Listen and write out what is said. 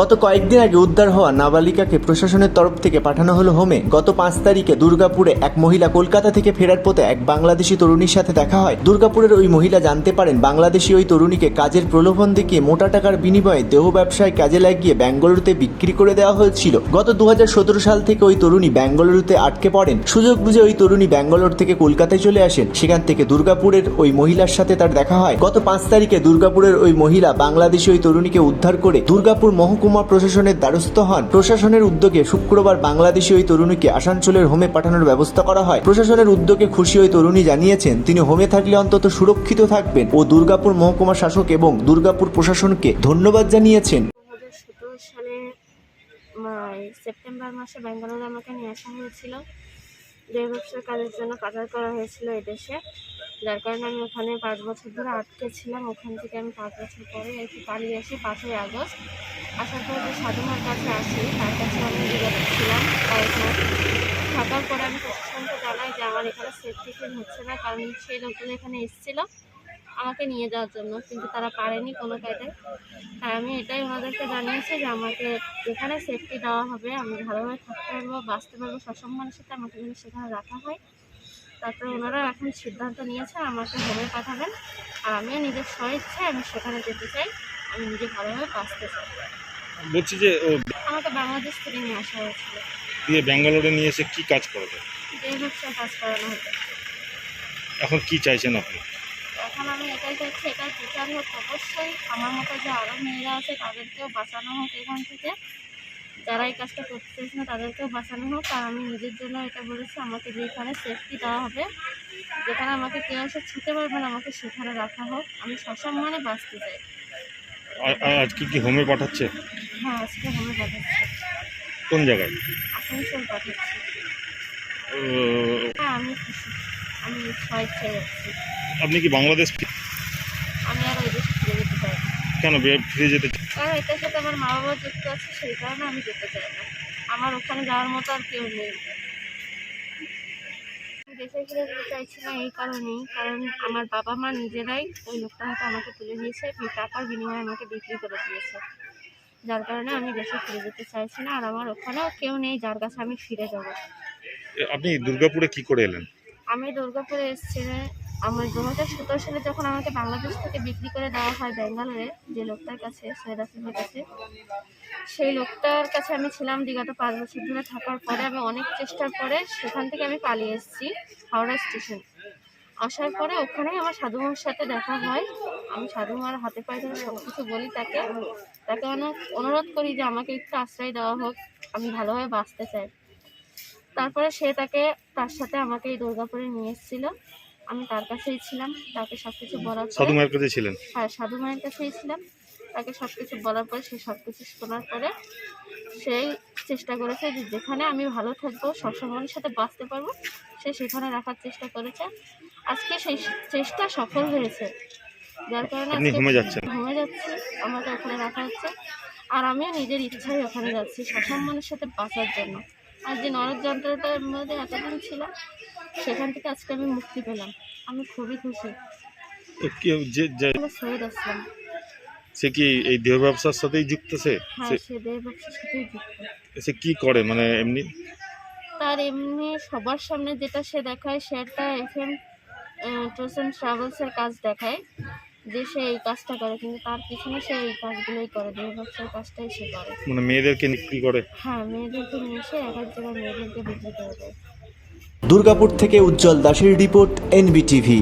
গত কয়েকদিন আগে উদ্ধার হওয়া নাবালিকাকে প্রশাসনের তরফ থেকে পাঠানো হলো হোমে। গত পাঁচ তারিখে দুর্গাপুরে এক মহিলা কলকাতা থেকে ফেরার পথে এক বাংলাদেশি তরুণীর সাথে দেখা হয়। দুর্গাপুরের ওই মহিলা জানতে পারেন, বাংলাদেশি ওই তরুণীকে কাজের প্রলোভন দেখিয়ে মোটা টাকার বিনিময়ে দেহ ব্যবসায় কাজে লাগিয়ে ব্যাঙ্গালুরুতে বিক্রি করে দেওয়া হয়েছিল। গত দু হাজার সতেরো সাল থেকে ওই তরুণী ব্যাঙ্গালুরুতে আটকে পড়েন। সুযোগ বুঝে ওই তরুণী ব্যাঙ্গালোর থেকে কলকাতায় চলে আসেন। সেখান থেকে দুর্গাপুরের ওই মহিলার সাথে তার দেখা হয়। গত পাঁচ তারিখে দুর্গাপুরের ওই মহিলা বাংলাদেশি ওই তরুণীকে উদ্ধার করে দুর্গাপুর মহকুমা প্রশাসনের দ্বারস্থ হন। প্রশাসনের উদ্যোগে শুক্রবার বাংলাদেশি ওই তরুণীকে আসানসোলের হোমে পাঠানোর ব্যবস্থা করা হয়। প্রশাসনের উদ্যোগে খুশি ওই তরুণী জানিয়েছেন, তিনি হোমে থাকলে অন্তত সুরক্ষিত থাকবেন ও দুর্গাপুর মহকুমা শাসক এবং দুর্গাপুর প্রশাসনকে ধন্যবাদ জানিয়েছেন। সালে সেপ্টেম্বর মাসে ব্যাঙ্গালোরে আমাকে নিয়ে আসা হয়েছিল। দেহ ব্যবসার কাজের জন্য পাচার করা হয়েছিল এদেশে যার কারণে আমি ওখানে পাঁচ বছর ধরে আটকে ছিলাম। ওখান থেকে আমি পাঁচ বছর পরে আর কি পালিয়ে আসি পাঁচই আগস্ট। আসার পর যে সাধুমার কাছে আসি তার কাছে আমি বিগত ছিলাম। কয়েক মাস থাকার পরে আমি প্রশাসনকে জানাই যে আমার এখানে সেফটি ফিল হচ্ছে না, কারণ সেই লোকগুলো এখানে এসেছিল আমাকে নিয়ে যাওয়ার জন্য, কিন্তু তারা পারেনি কোনো কায়দায় আর আমি এটাই ওনাদেরকে জানিয়েছি যে আমাকে যেখানে সেফটি দেওয়া হবে, আমি ভালোভাবে থাকতে পারব, বাঁচতে পারব, সসম্মানের সাথে আমাকে যেন সেখানে রাখা হয়। তারপরে ওনারা এখন সিদ্ধান্ত নিয়েছে আমাকে হোমে পাঠাবেন। আর আমিও নিজের স্বইচ্ছায় আমি সেখানে যেতে চাই। আমি নিজে ভালোভাবে বাঁচতে চাই বলছি যে ও আমাকে বাংলাদেশ থেকে নিয়ে আসা হয়েছিল। দিয়ে ব্যাঙ্গালোরে নিয়ে এসে কি কাজ করবে ব্যবসায় কাজ করানো হতো। এখন কি চাইছেন আপনি? এখন আমি এটাই চাইছি এটার বিচার হোক অবশ্যই। আমার মতো যে আরও মেয়েরা আছে তাদেরকেও বাঁচানো হোক এখান থেকে। যারা এই কাজটা করতে চাইছে না তাদেরকেও বাঁচানো হোক। আর আমি নিজের জন্য এটা বলেছি আমাকে যেখানে সেফটি দেওয়া হবে যেখানে আমাকে কেউ এসে ছুতে পারবে না আমাকে সেখানে রাখা হোক। আমি সসম্মানে বাঁচতে চাই। আজকে কি হোমে পাঠাচ্ছে? হ্যাঁ আজকে হোমে পাঠাচ্ছি। কোন জায়গায়? আসানসোল পাঠাচ্ছি। ও, হ্যাঁ আমি আমি যাচ্ছি আপনি কি বাংলাদেশ আমি আর ওই দেশে ফিরে যেতে চাই কেন ফিরে যেতে চান? কারণ এটার সাথে আমার মা বাবা যুক্ত আছে সেই কারণে আমি যেতে চাই না। আমার ওখানে যাওয়ার মতো আর কেউ নেই। দেশে ফিরে যেতে চাইছি না এই কারণেই। কারণ আমার বাবা মা নিজেরাই ওই লোকটা হয়তো আমাকে তুলে নিয়েছে টাকার বিনিময়ে আমাকে বিক্রি করে দিয়েছে। যার কারণে আমি দেশে ফিরে যেতে চাইছি না আর আমার ওখানেও কেউ নেই যার কাছে আমি ফিরে যাব। আপনি দুর্গাপুরে কি করে এলেন? আমি দুর্গাপুরে এসেছি আমার দু হাজার সতেরো সালে যখন আমাকে বাংলাদেশ থেকে বিক্রি করে দেওয়া হয় ব্যাঙ্গালোরে, যে লোকটার কাছে সৈয়দ কাছে, সেই লোকটার কাছে আমি ছিলাম বিগত পাঁচ বছর ধরে থাকার পরে আমি অনেক চেষ্টার পরে সেখান থেকে আমি পালিয়ে এসেছি হাওড়া স্টেশন। আসার পরে ওখানেই আমার সাধুমার সাথে দেখা হয়। আমি সাধুমার হাতে পায়ে ধরে সব কিছু বলি তাকে। তাকে অনেক অনুরোধ করি যে আমাকে একটু আশ্রয় দেওয়া হোক, আমি ভালোভাবে বাঁচতে চাই। তারপরে সে তাকে, তার সাথে আমাকে এই দুর্গাপুরে নিয়ে এসেছিল। আমি তার কাছেই ছিলাম তাকে সব কিছু বলার সাধু মায়ের কাছে ছিলেন? হ্যাঁ সাধু মায়ের কাছেই ছিলাম তাকে সব কিছু বলার পরে সে সব কিছু শোনার পরে সেই চেষ্টা করেছে যে যেখানে আমি ভালো থাকব সবসময়ের সাথে বাঁচতে পারব সে সেখানে রাখার চেষ্টা করেছে। আজকে সেই চেষ্টা সফল হয়েছে। যার কারণে আপনি ঘুমে যাচ্ছেন? ঘুমে যাচ্ছি আমাকে ওখানে রাখা হচ্ছে। আর আমিও নিজের ইচ্ছায় ওখানে যাচ্ছি সসম্মানের সাথে বাঁচার জন্য। আর যে নরক যন্ত্রটার মধ্যে এতদিন ছিলাম সেখান থেকে আজকে আমি মুক্তি পেলাম। আমি খুবই খুশি। সৈয়দ আসলাম। সে কি এই দেহ ব্যবসার সাথেই যুক্ত সে? হ্যাঁ সে- সে দেহ ব্যবসার সাথেই যুক্ত। সে কি করে মানে এমনি? তার এমনি সবার সামনে যেটা সে দেখায় সেটা এফ এম ট্যুরস অ্যান্ড ট্রাভেলসের কাজ দেখায়। যে সে এই কাজটা করে কিন্তু তার পিছনে সে এই কাজগুলোই করে দেহ ব্যবসার কাজটাই সে করে। মানে মেয়েদেরকে বিক্রি করে? হ্যাঁ মেয়েদেরকে নিয়ে এসে এক এক জায়গায় মেয়েদেরকে বিক্রি করে দেয়। দুর্গাপুর থেকে উজ্জ্বল দাসের রিপোর্ট এনবিটিভি।